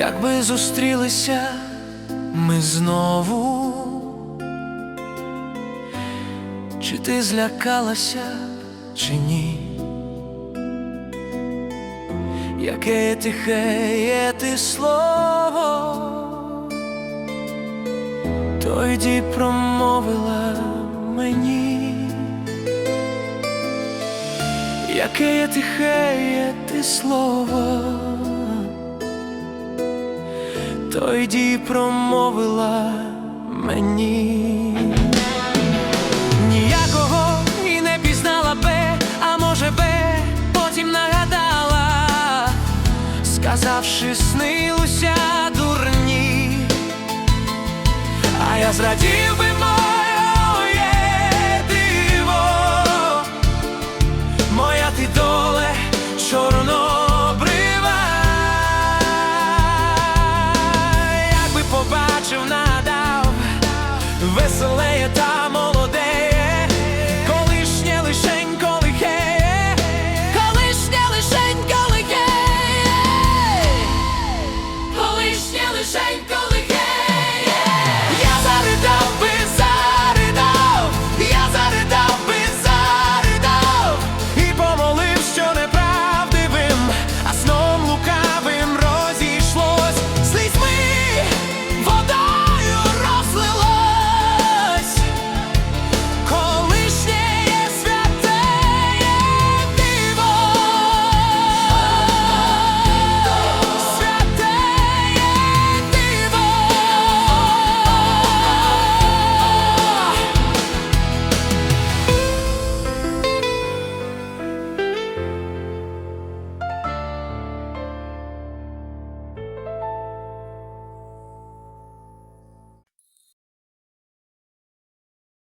Якби зустрілися ми знову, чи ти злякалася, чи ні? Яке тихе є ти слово, тоді промовила мені, яке тихе є ти слово, тоді промовила мені. Ніякого і не пізнала бе, а може бе, потім нагадала, сказавши, снилося дурні, а я зрадів би Eu tá dime